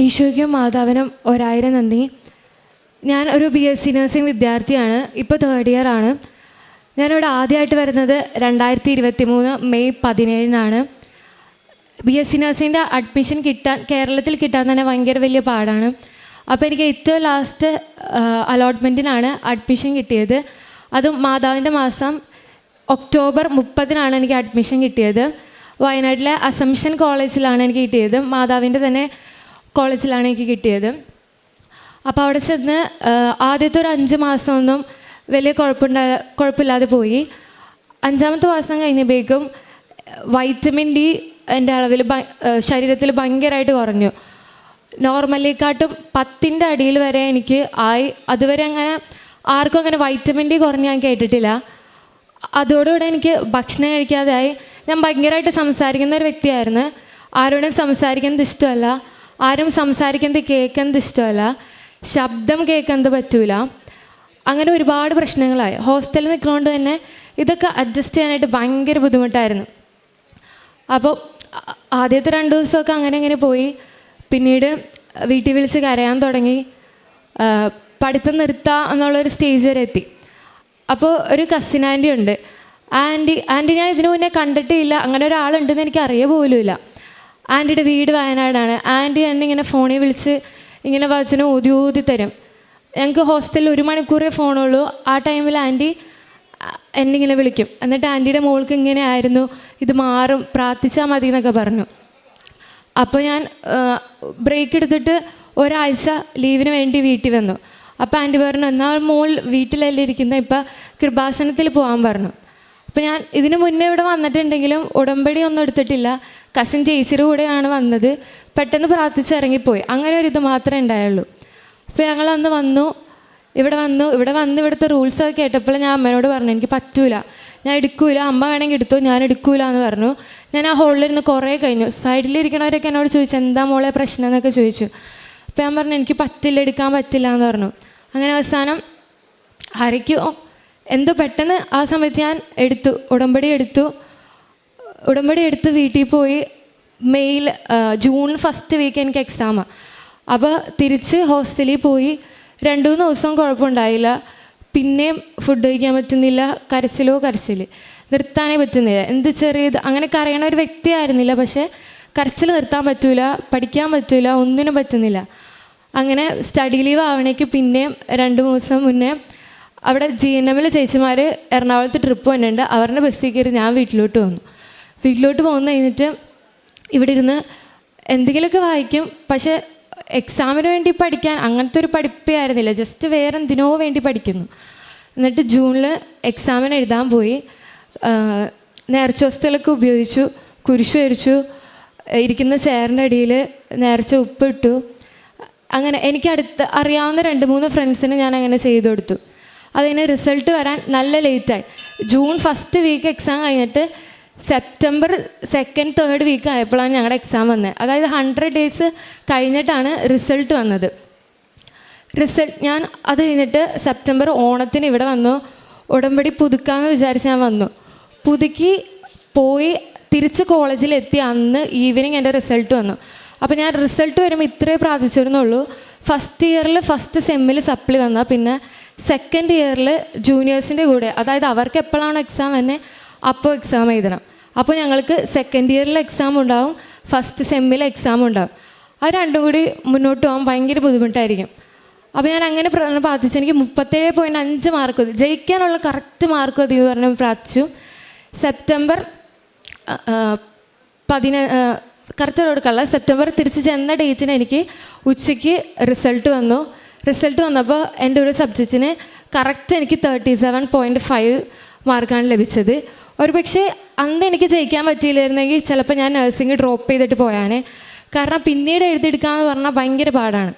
ഈശോയ്ക്കും മാതാവിനും ഒരായിരം നന്ദി. ഞാൻ ഒരു ബി എസ് സി നഴ്സിംഗ് വിദ്യാർത്ഥിയാണ്. ഇപ്പോൾ തേർഡ് ഇയർ ആണ്. ഞാനിവിടെ ആദ്യമായിട്ട് വരുന്നത് രണ്ടായിരത്തി ഇരുപത്തി മൂന്ന് മെയ് പതിനേഴിനാണ്. ബി എസ് സി നഴ്സിങ്ങിന്റെ അഡ്മിഷൻ കിട്ടാൻ കേരളത്തിൽ കിട്ടാൻ തന്നെ ഭയങ്കര വലിയ പാടാണ്. അപ്പോൾ എനിക്ക് ഏറ്റവും ലാസ്റ്റ് അലോട്ട്മെന്റിനാണ് അഡ്മിഷൻ കിട്ടിയത്. അതും മാതാവിന്റെ മാസം ഒക്ടോബർ മുപ്പതിനാണ് എനിക്ക് അഡ്മിഷൻ കിട്ടിയത്. വയനാട്ടിലെ അസംഷൻ കോളേജിലാണ് എനിക്ക് കിട്ടിയത്. മാതാവിന്റെ തന്നെ കോളേജിലാണ് എനിക്ക് കിട്ടിയത്. അപ്പോൾ അവിടെ ചെന്ന് ആദ്യത്തെ ഒരു അഞ്ച് മാസമൊന്നും വലിയ കുഴപ്പമുണ്ടാ കുഴപ്പമില്ലാതെ പോയി. അഞ്ചാമത്തെ മാസം കഴിഞ്ഞപ്പോഴേക്കും വൈറ്റമിൻ ഡി എന്റെ അളവിൽ ശരീരത്തിൽ ഭയങ്കരമായിട്ട് കുറഞ്ഞു. നോർമലിക്കാട്ടും പത്തിന്റെ അടിയിൽ വരെ എനിക്ക് ആയി. അതുവരെ അങ്ങനെ ആർക്കും അങ്ങനെ വൈറ്റമിൻ ഡി കുറഞ്ഞ് ഞാൻ കേട്ടിട്ടില്ല. അതോടുകൂടെ എനിക്ക് ഭക്ഷണം കഴിക്കാതെയായി. ഞാൻ ഭയങ്കരമായിട്ട് സംസാരിക്കുന്ന ഒരു വ്യക്തിയായിരുന്നു. ആരോടും സംസാരിക്കുന്നത് ഇഷ്ടമല്ല. ആരും സംസാരിക്കുന്നത് കേൾക്കുന്നത് ഇഷ്ടമല്ല. ശബ്ദം കേൾക്കുന്നത് പറ്റൂല. അങ്ങനെ ഒരുപാട് പ്രശ്നങ്ങളായി. ഹോസ്റ്റലിൽ നിൽക്കുന്നതുകൊണ്ട് തന്നെ ഇതൊക്കെ അഡ്ജസ്റ്റ് ചെയ്യാനായിട്ട് ഭയങ്കര ബുദ്ധിമുട്ടായിരുന്നു. അപ്പോൾ ആദ്യത്തെ രണ്ട് ദിവസമൊക്കെ അങ്ങനെ അങ്ങനെ പോയി. പിന്നീട് വീട്ടിൽ വിളിച്ച് കരയാൻ തുടങ്ങി. പഠിത്തം നിർത്താം എന്നുള്ളൊരു സ്റ്റേജ് വരെ എത്തി. അപ്പോൾ ഒരു കസിൻ ആന്റി ഉണ്ട്. ആന്റി ആന്റി ഞാൻ ഇതിനു മുന്നേ കണ്ടിട്ടില്ല. അങ്ങനെ ഒരാളുണ്ടെന്ന് എനിക്ക് അറിയ പോലുമില്ല ആന്റിയുടെ വീട് വയനാടാണ്. ആന്റി എന്നെ ഇങ്ങനെ ഫോണിൽ വിളിച്ച് ഇങ്ങനെ വചനം ഊതി ഊതി തരും. ഞങ്ങൾക്ക് ഹോസ്റ്റലിൽ ഒരു മണിക്കൂറേ ഫോണുള്ളൂ. ആ ടൈമിൽ ആന്റി എന്നെ ഇങ്ങനെ വിളിക്കും. എന്നിട്ട് ആന്റിയുടെ മോൾക്ക് ഇങ്ങനെ ആയിരുന്നു. ഇത് മാറും പ്രാർത്ഥിച്ചാൽ മതി എന്നൊക്കെ പറഞ്ഞു. അപ്പോൾ ഞാൻ ബ്രേക്ക് എടുത്തിട്ട് ഒരാഴ്ച ലീവിന് വേണ്ടി വീട്ടിൽ വന്നു. അപ്പോൾ ആന്റി പറഞ്ഞു എന്നാൽ മോൾ വീട്ടിലല്ലേ ഇരിക്കുന്നത് ഇപ്പം കൃപാസനത്തിൽ പോകാൻ പറഞ്ഞു. അപ്പോൾ ഞാൻ ഇതിനു മുന്നേ ഇവിടെ വന്നിട്ടുണ്ടെങ്കിലും ഉടമ്പടി ഒന്നും എടുത്തിട്ടില്ല. കസിൻ ചേച്ചിയുടെ കൂടെയാണ് വന്നത്. പെട്ടെന്ന് പ്രാർത്ഥിച്ച് ഇറങ്ങിപ്പോയി അങ്ങനെ ഒരു ഇത് മാത്രമേ ഉണ്ടായുള്ളൂ. അപ്പോൾ ഞങ്ങൾ അന്ന് വന്നു. ഇവിടെ വന്നു. ഇവിടെ വന്ന് ഇവിടുത്തെ റൂൾസ് ഒക്കെ കേട്ടപ്പോൾ ഞാൻ അമ്മേനോട് പറഞ്ഞു എനിക്ക് പറ്റൂല. ഞാൻ എടുക്കൂല. അമ്മ വേണമെങ്കിൽ എടുത്തു? ഞാൻ എടുക്കൂല എന്ന് പറഞ്ഞു. ഞാൻ ആ ഹോളിലിരുന്ന് കുറേ കഴിഞ്ഞു. സൈഡിലിരിക്കണവരൊക്കെ എന്നോട് ചോദിച്ചു എന്താ മോളെ പ്രശ്നം? എന്നൊക്കെ ചോദിച്ചു. അപ്പോൾ ഞാൻ പറഞ്ഞു എനിക്ക് പറ്റില്ല എടുക്കാൻ പറ്റില്ല എന്ന് പറഞ്ഞു. അങ്ങനെ അവസാനം ആരൊക്കെയോ എന്തോ പെട്ടെന്ന് ആ സമയത്ത് ഞാൻ എടുത്തു ഉടമ്പടി എടുത്തു. ഉടമ്പടി എടുത്ത് വീട്ടിൽ പോയി മെയ്യിൽ ജൂൺ ഫസ്റ്റ് വീക്ക് എനിക്ക് എക്സാമാണ് അപ്പോൾ തിരിച്ച് ഹോസ്റ്റലിൽ പോയി. രണ്ടു മൂന്ന് ദിവസം കുഴപ്പമുണ്ടായില്ല. പിന്നെയും ഫുഡ് കഴിക്കാൻ പറ്റുന്നില്ല. കരച്ചിലോ കരച്ചിൽ. നിർത്താനേ പറ്റുന്നില്ല. എന്ത് ചെറിയത്? അങ്ങനെ കരയണ ഒരു വ്യക്തിയായിരുന്നില്ല പക്ഷേ കരച്ചിൽ നിർത്താൻ പറ്റൂല പഠിക്കാൻ പറ്റൂല ഒന്നിനും പറ്റുന്നില്ല. അങ്ങനെ സ്റ്റഡി ലീവ് ആവണേക്ക് പിന്നെയും രണ്ട് മൂന്ന് ദിവസം മുന്നേ അവിടെ ജി എൻ എമ്മിലെ ചേച്ചിമാർ എറണാകുളത്ത് ട്രിപ്പ് വന്നിട്ടുണ്ട്. അവരുടെ ബസ്സിൽ കയറി ഞാൻ വീട്ടിലോട്ട് വന്നു. വീട്ടിലോട്ട് പോകുന്ന കഴിഞ്ഞിട്ട് ഇവിടെ ഇരുന്ന് എന്തെങ്കിലുമൊക്കെ വായിക്കും. പക്ഷേ എക്സാമിന് വേണ്ടി പഠിക്കാൻ അങ്ങനത്തെ ഒരു പഠിപ്പേ ആയിരുന്നില്ല. ജസ്റ്റ് വേറെ എന്തിനോ വേണ്ടി പഠിക്കുന്നു. എന്നിട്ട് ജൂണിൽ എക്സാമിന് എഴുതാൻ പോയി. നേർച്ചോസ്തലൊക്കെ ഉപയോഗിച്ചു. കുരിശു വരച്ചു. ഇരിക്കുന്ന ചെയറിന്റെ അടിയിൽ നേർച്ച ഉപ്പിട്ടു. അങ്ങനെ എനിക്ക് അടുത്ത് അറിയാവുന്ന രണ്ട് മൂന്ന് ഫ്രണ്ട്സിന് ഞാൻ അങ്ങനെ ചെയ്തു കൊടുത്തു. അതിന് റിസൾട്ട് വരാൻ നല്ല ലേറ്റായി ജൂൺ ഫസ്റ്റ് വീക്ക് എക്സാം കഴിഞ്ഞിട്ട് സെപ്റ്റംബർ സെക്കൻഡ് തേർഡ് വീക്ക് ആയപ്പോഴാണ് ഞങ്ങളുടെ എക്സാം വന്നത് അതായത് ഹൺഡ്രഡ് ഡേയ്സ് കഴിഞ്ഞിട്ടാണ് റിസൾട്ട് വന്നത്. റിസൾട്ട് ഞാൻ അത് കഴിഞ്ഞിട്ട് സെപ്റ്റംബർ ഓണത്തിന് ഇവിടെ വന്നു. ഉടമ്പടി പുതുക്കാമെന്ന് വിചാരിച്ച് ഞാൻ വന്നു. പുതുക്കി പോയി തിരിച്ച് കോളേജിൽ എത്തി അന്ന് ഈവനിങ് എന്റെ റിസൾട്ട് വന്നു. അപ്പോൾ ഞാൻ റിസൾട്ട് വരുമ്പോൾ ഇത്രേ പ്രാർത്ഥിച്ചിരുന്നുള്ളൂ. ഫസ്റ്റ് ഇയറിൽ ഫസ്റ്റ് സെമ്മിൽ സപ്ലി വന്നാൽ പിന്നെ സെക്കൻഡ് ഇയറിൽ ജൂനിയേഴ്സിന്റെ കൂടെ അതായത് അവർക്ക് എപ്പോഴാണോ എക്സാം തന്നെ അപ്പോൾ എക്സാം എഴുതണം. അപ്പോൾ ഞങ്ങൾക്ക് സെക്കൻഡ് ഇയറിൽ എക്സാം ഉണ്ടാവും ഫസ്റ്റ് സെമ്മിൽ എക്സാം ഉണ്ടാവും. ആ രണ്ടും കൂടി മുന്നോട്ട് പോകാൻ ഭയങ്കര ബുദ്ധിമുട്ടായിരിക്കും. അപ്പോൾ ഞാൻ അങ്ങനെ പ്ര- പ്രാർത്ഥിച്ചു. എനിക്ക് മുപ്പത്തേഴ് പോയിന്റ് അഞ്ച് മാർക്ക് മതി ജയിക്കാനുള്ള കറക്റ്റ് മാർക്ക് മതി എന്ന് പറഞ്ഞ് പ്രാർത്ഥിച്ചു. സെപ്റ്റംബർ പതിന കറക്റ്റ് കൊടുക്കാനുള്ള സെപ്റ്റംബർ തിരിച്ച് ചെന്ന ഡേറ്റിന് എനിക്ക് ഉച്ചയ്ക്ക് റിസൾട്ട് വന്നു. റിസൾട്ട് വന്നപ്പോൾ എന്റെ ഒരു സബ്ജക്റ്റിന് കറക്റ്റ് എനിക്ക് തേർട്ടി സെവൻ പോയിന്റ് ഫൈവ് മാർക്കാണ് ലഭിച്ചത്. ഒരു പക്ഷേ അന്ന് എനിക്ക് ജയിക്കാൻ പറ്റിയില്ലായിരുന്നെങ്കിൽ ചിലപ്പോൾ ഞാൻ നഴ്സിംഗ് ഡ്രോപ്പ് ചെയ്തിട്ട് പോയാനെ. കാരണം പിന്നീട് എഴുതിയെടുക്കാമെന്ന് പറഞ്ഞാൽ ഭയങ്കര പാടാണ്.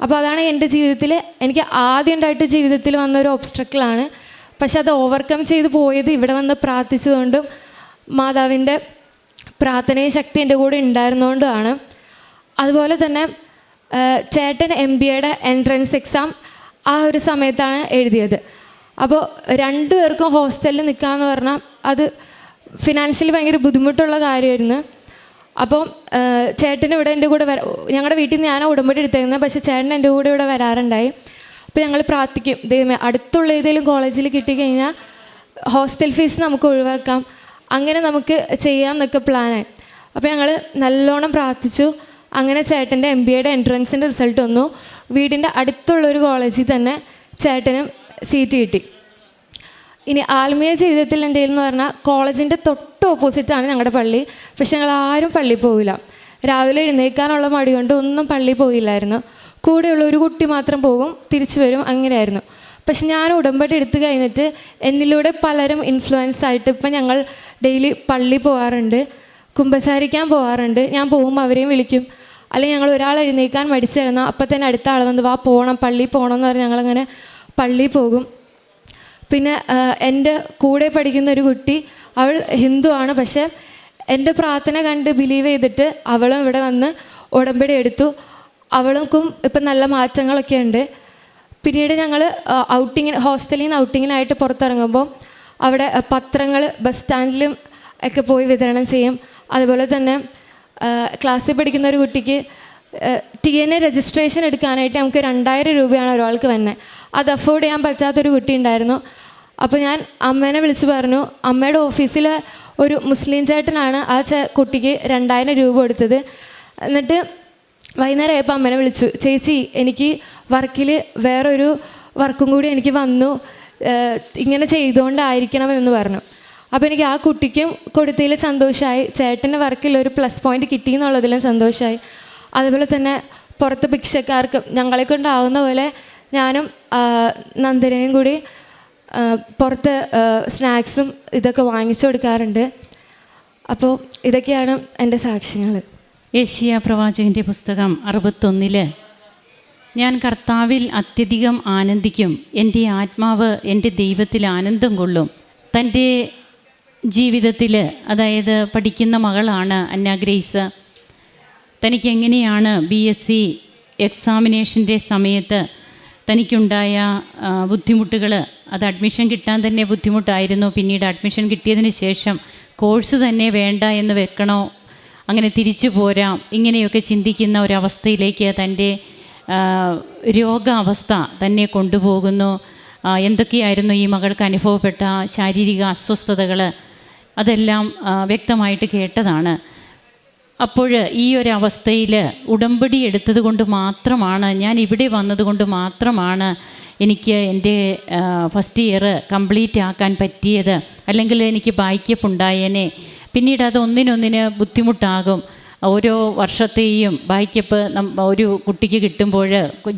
അപ്പോൾ അതാണ് എന്റെ ജീവിതത്തിൽ എനിക്ക് ആദ്യം ഉണ്ടായിട്ട് ജീവിതത്തിൽ വന്ന ഒരു ഒബ്സ്ട്രക്കിളാണ് പക്ഷെ അത് ഓവർകം ചെയ്ത് പോയത് ഇവിടെ വന്ന് പ്രാർത്ഥിച്ചതുകൊണ്ടും മാതാവിന്റെ പ്രാർത്ഥനയും ശക്തി എന്റെ കൂടെ ഉണ്ടായിരുന്നുകൊണ്ടുമാണ് അതുപോലെ തന്നെ ചേട്ടൻ എം ബി എയുടെ എൻട്രൻസ് എക്സാം ആ ഒരു സമയത്താണ് എഴുതിയത്. അപ്പോൾ രണ്ടു പേർക്കും ഹോസ്റ്റലിൽ നിൽക്കാമെന്ന് പറഞ്ഞാൽ അത് ഫിനാൻഷ്യലി ഭയങ്കര ബുദ്ധിമുട്ടുള്ള കാര്യമായിരുന്നു അപ്പോൾ ചേട്ടൻ ഇവിടെ എന്റെ കൂടെ വര ഞങ്ങളുടെ വീട്ടിൽ നിന്ന് ഞാനാണ് ഉടമ്പടി എടുത്തേക്കുന്നത് പക്ഷേ ചേട്ടൻ എന്റെ കൂടെ ഇവിടെ വരാറുണ്ടായി. അപ്പോൾ ഞങ്ങൾ പ്രാർത്ഥിക്കും ദൈവമേ അടുത്തുള്ള ഏതെങ്കിലും കോളേജിൽ കിട്ടിക്കഴിഞ്ഞാൽ ഹോസ്റ്റൽ ഫീസ് നമുക്ക് ഒഴിവാക്കാം. അങ്ങനെ നമുക്ക് ചെയ്യാമെന്നൊക്കെ പ്ലാനായി അപ്പോൾ ഞങ്ങൾ നല്ലോണം പ്രാർത്ഥിച്ചു. അങ്ങനെ ചേട്ടന്റെ എം ബി എയുടെ എൻട്രൻസിന്റെ റിസൾട്ട് വന്നു. വീടിന്റെ അടുത്തുള്ള ഒരു കോളേജിൽ തന്നെ ചേട്ടനും സീറ്റ് കിട്ടി. ഇനി ആത്മീയ ജീവിതത്തിൽ എന്തെങ്കിലും എന്ന് പറഞ്ഞാൽ കോളേജിന്റെ തൊട്ട് ഓപ്പോസിറ്റാണ് ഞങ്ങളുടെ പള്ളി. പക്ഷെ ഞങ്ങൾ ആരും പള്ളിയിൽ പോവില്ല. രാവിലെ എഴുന്നേൽക്കാനുള്ള മടി കൊണ്ട് ഒന്നും പള്ളിയിൽ പോയില്ലായിരുന്നു. കൂടെയുള്ള ഒരു കുട്ടി മാത്രം പോകും തിരിച്ചു വരും അങ്ങനെയായിരുന്നു. പക്ഷെ ഞാൻ ഉടമ്പടി എടുത്തു കഴിഞ്ഞിട്ട് എന്നിലൂടെ പലരും ഇൻഫ്ലുവൻസ് ആയിട്ട് ഇപ്പം ഞങ്ങൾ ഡെയിലി പള്ളി പോകാറുണ്ട് കുമ്പസാരിക്കാൻ പോകാറുണ്ട് ഞാൻ പോകുമ്പോൾ അവരെയും വിളിക്കും. അല്ലെങ്കിൽ ഞങ്ങൾ ഒരാൾ എഴുന്നേൽക്കാൻ മടിച്ചിരുന്നാൽ അപ്പം തന്നെ അടുത്ത ആൾ വന്ന് വാ പോകണം പള്ളിയിൽ പോകണം എന്ന് പറഞ്ഞ് ഞങ്ങളങ്ങനെ പള്ളിയിൽ പോകും. പിന്നെ എന്റെ കൂടെ പഠിക്കുന്ന ഒരു കുട്ടി അവൾ ഹിന്ദു ആണ് പക്ഷേ എന്റെ പ്രാർത്ഥന കണ്ട് ബിലീവ് ചെയ്തിട്ട് അവളും ഇവിടെ വന്ന് ഉടമ്പടി എടുത്തു. അവൾക്കും ഇപ്പം നല്ല മാറ്റങ്ങളൊക്കെ ഉണ്ട്. പിന്നീട് ഞങ്ങൾ ഔട്ടിങ്ങിന് ഹോസ്റ്റലിൽ നിന്ന് ഔട്ടിങ്ങിനായിട്ട് പുറത്തിറങ്ങുമ്പോൾ അവിടെ പത്രങ്ങൾ ബസ് സ്റ്റാൻഡിലും ഒക്കെ പോയി വിതരണം ചെയ്യും. അതുപോലെ തന്നെ ക്ലാസ്സിൽ പഠിക്കുന്ന ഒരു കുട്ടിക്ക് ടി എൻ എ രജിസ്ട്രേഷൻ എടുക്കാനായിട്ട് നമുക്ക് രണ്ടായിരം രൂപയാണ് ഒരാൾക്ക് വരുന്നത്. അത് അഫോർഡ് ചെയ്യാൻ പറ്റാത്തൊരു കുട്ടി ഉണ്ടായിരുന്നു. അപ്പോൾ ഞാൻ അമ്മേനെ വിളിച്ചു പറഞ്ഞു അമ്മയുടെ ഓഫീസിൽ ഒരു മുസ്ലിം ചേട്ടനാണ് ആ ചേ കുട്ടിക്ക് രണ്ടായിരം രൂപ കൊടുത്തത്. എന്നിട്ട് വൈകുന്നേരം ആയപ്പോൾ അമ്മേനെ വിളിച്ചു ചേച്ചി എനിക്ക് വർക്കിൽ വേറൊരു വർക്കും കൂടി എനിക്ക് വന്നു ഇങ്ങനെ ചെയ്തുകൊണ്ടായിരിക്കണം എന്ന് പറഞ്ഞു. അപ്പോൾ എനിക്ക് ആ കുട്ടിക്കും കൊടുത്തതിൽ സന്തോഷമായി ചേട്ടന്റെ വർക്കിൽ ഒരു പ്ലസ് പോയിന്റ് കിട്ടി എന്നുള്ളതിലും സന്തോഷമായി അതുപോലെ തന്നെ പുറത്ത് ഭിക്ഷക്കാർക്ക് ഞങ്ങളെ കൊണ്ടാവുന്ന പോലെ ഞാനും നന്ദനയും കൂടി പുറത്ത് സ്നാക്സും ഇതൊക്കെ വാങ്ങിച്ചു കൊടുക്കാറുണ്ട്. അപ്പോൾ ഇതൊക്കെയാണ് എന്റെ സാക്ഷ്യങ്ങൾ ഏഷ്യ പ്രവാചകന്റെ പുസ്തകം അറുപത്തൊന്നിൽ ഞാൻ കർത്താവിൽ അത്യധികം ആനന്ദിക്കും. എന്റെ ആത്മാവ് എന്റെ ദൈവത്തിൽ ആനന്ദം കൊള്ളും. തന്റെ ജീവിതത്തിൽ അതായത് പഠിക്കുന്ന മകളാണ് അന്ന ഗ്രേസ്. തനിക്ക് എങ്ങനെയാണ് ബി എസ് സി എക്സാമിനേഷന്റെ സമയത്ത് തനിക്കുണ്ടായ ബുദ്ധിമുട്ടുകൾ അത് അഡ്മിഷൻ കിട്ടാൻ തന്നെ ബുദ്ധിമുട്ടായിരുന്നു. പിന്നീട് അഡ്മിഷൻ കിട്ടിയതിന് ശേഷം കോഴ്സ് തന്നെ വേണ്ട എന്ന് വെക്കണോ? അങ്ങനെ തിരിച്ചു പോരാം. ഇങ്ങനെയൊക്കെ ചിന്തിക്കുന്ന ഒരവസ്ഥയിലേക്ക് തന്റെ രോഗാവസ്ഥ തന്നെ കൊണ്ടുപോകുന്നു. എന്തൊക്കെയായിരുന്നു ഈ മകൾക്ക് അനുഭവപ്പെട്ട ശാരീരിക അസ്വസ്ഥതകൾ അതെല്ലാം വ്യക്തമായിട്ട് കേട്ടതാണ്. അപ്പോൾ ഈ ഒരു അവസ്ഥയിൽ ഉടമ്പടി എടുത്തത് കൊണ്ട് മാത്രമാണ് ഞാൻ ഇവിടെ വന്നതുകൊണ്ട് മാത്രമാണ് എനിക്ക് എന്റെ ഫസ്റ്റ് ഇയർ കംപ്ലീറ്റ് ആക്കാൻ പറ്റിയത്. അല്ലെങ്കിൽ എനിക്ക് ബായ്ക്കപ്പ് ഉണ്ടായേനെ. പിന്നീട് അത് ഒന്നിനൊന്നിന് ബുദ്ധിമുട്ടാകും. ഓരോ വർഷത്തെയും ബായ്ക്കപ്പ് ഒരു കുട്ടിക്ക് കിട്ടുമ്പോൾ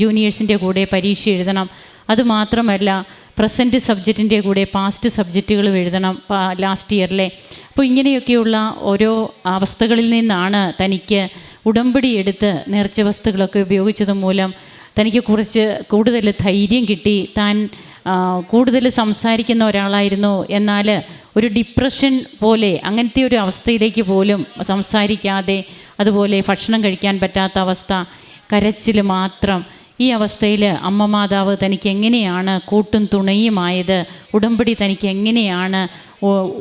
ജൂനിയേഴ്സിന്റെ കൂടെ പരീക്ഷ എഴുതണം. അതുമാത്രമല്ല പ്രസന്റ് സബ്ജക്റ്റിന്റെ കൂടെ പാസ്റ്റ് സബ്ജക്റ്റുകളും എഴുതണം ലാസ്റ്റ് ഇയറിലെ അപ്പോൾ ഇങ്ങനെയൊക്കെയുള്ള ഓരോ അവസ്ഥകളിൽ നിന്നാണ് തനിക്ക് ഉടമ്പടി എടുത്ത് നേർച്ച വസ്തുക്കളൊക്കെ ഉപയോഗിച്ചത് മൂലം തനിക്ക് കുറച്ച് കൂടുതൽ ധൈര്യം കിട്ടി. താൻ കൂടുതൽ സംസാരിക്കുന്ന ഒരാളായിരുന്നു. എന്നാൽ ഒരു ഡിപ്രഷൻ പോലെ അങ്ങനത്തെ ഒരു അവസ്ഥയിലേക്ക് പോലും സംസാരിക്കാതെ അതുപോലെ ഭക്ഷണം കഴിക്കാൻ പറ്റാത്ത അവസ്ഥ കരച്ചിൽ മാത്രം ഈ അവസ്ഥയിൽ അമ്മ മാതാവ് തനിക്ക് എങ്ങനെയാണ് കൂട്ടും തുണയുമായത്? ഉടമ്പടി തനിക്ക് എങ്ങനെയാണ്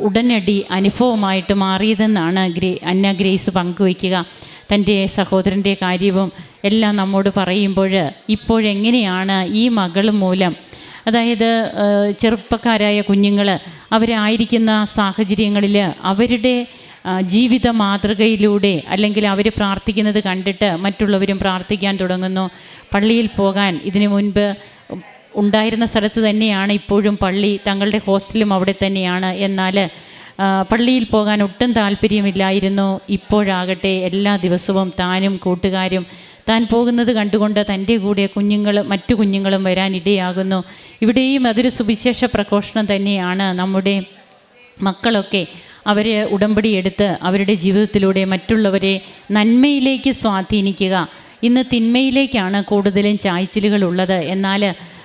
ഉടനടി അനുഭവമായിട്ട് മാറിയതെന്നാണ് ഗ്രേ അന്ന ഗ്രേസ് പങ്കുവയ്ക്കുക. തന്റെ സഹോദരന്റെ കാര്യവും എല്ലാം നമ്മോട് പറയുമ്പോൾ ഇപ്പോഴെങ്ങനെയാണ് ഈ മകൾ മൂലം? അതായത് ചെറുപ്പക്കാരായ കുഞ്ഞുങ്ങൾ അവരായിരിക്കുന്ന സാഹചര്യങ്ങളിൽ അവരുടെ ജീവിത മാതൃകയിലൂടെ അല്ലെങ്കിൽ അവർ പ്രാർത്ഥിക്കുന്നത് കണ്ടിട്ട് മറ്റുള്ളവരും പ്രാർത്ഥിക്കാൻ തുടങ്ങുന്നു. പള്ളിയിൽ പോകാൻ ഇതിനു മുൻപ് ഉണ്ടായിരുന്ന സ്ഥലത്ത് തന്നെയാണ് ഇപ്പോഴും പള്ളി. തങ്ങളുടെ ഹോസ്റ്റലും അവിടെ തന്നെയാണ്. എന്നാൽ പള്ളിയിൽ പോകാൻ ഒട്ടും താല്പര്യമില്ലായിരുന്നു. ഇപ്പോഴാകട്ടെ എല്ലാ ദിവസവും താനും കൂട്ടുകാരും താൻ പോകുന്നത് കണ്ടുകൊണ്ട് തന്റെ കൂടെ കുഞ്ഞുങ്ങൾ മറ്റു കുഞ്ഞുങ്ങളും വരാനിടയാകുന്നു. ഇവിടെയും അതൊരു സുവിശേഷ പ്രഘോഷണം തന്നെയാണ്. നമ്മുടെ മക്കളൊക്കെ അവർ ഉടമ്പടി എടുത്ത് അവരുടെ ജീവിതത്തിലൂടെ മറ്റുള്ളവരെ നന്മയിലേക്ക് സ്വാധീനിക്കുക. ഇന്ന് തിന്മയിലേക്കാണ് കൂടുതലും ചായ്ച്ചിലുകൾ ഉള്ളത്. എന്നാൽ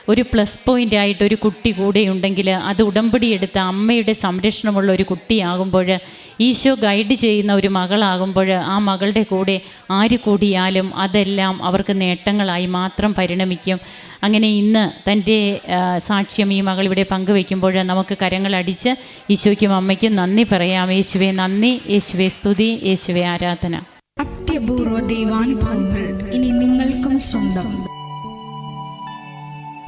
ഒരു പ്ലസ് പോയിന്റ് ആയിട്ട് ഒരു കുട്ടി കൂടെ ഉണ്ടെങ്കിൽ അത് ഉടമ്പടി എടുത്ത അമ്മയുടെ സംരക്ഷണമുള്ള ഒരു കുട്ടിയാകുമ്പോൾ ഈശോ ഗൈഡ് ചെയ്യുന്ന ഒരു മകളാകുമ്പോൾ ആ മകളുടെ കൂടെ ആര് കൂടിയാലും അതെല്ലാം അവർക്ക് നേട്ടങ്ങളായി മാത്രം പരിണമിക്കും. അങ്ങനെ ഇന്ന് തന്റെ സാക്ഷ്യം ഈ മകൾ ഇവിടെ പങ്കുവെക്കുമ്പോൾ നമുക്ക് കരങ്ങളടിച്ച് ഈശോയ്ക്കും അമ്മയ്ക്കും നന്ദി പറയാം. യേശുവെ നന്ദി. യേശുവെ സ്തുതി. യേശുവെ ആരാധന. അത്യപൂർവ ദൈവാനുഭവങ്ങൾ ഇനി നിങ്ങൾക്കും സ്വന്തം.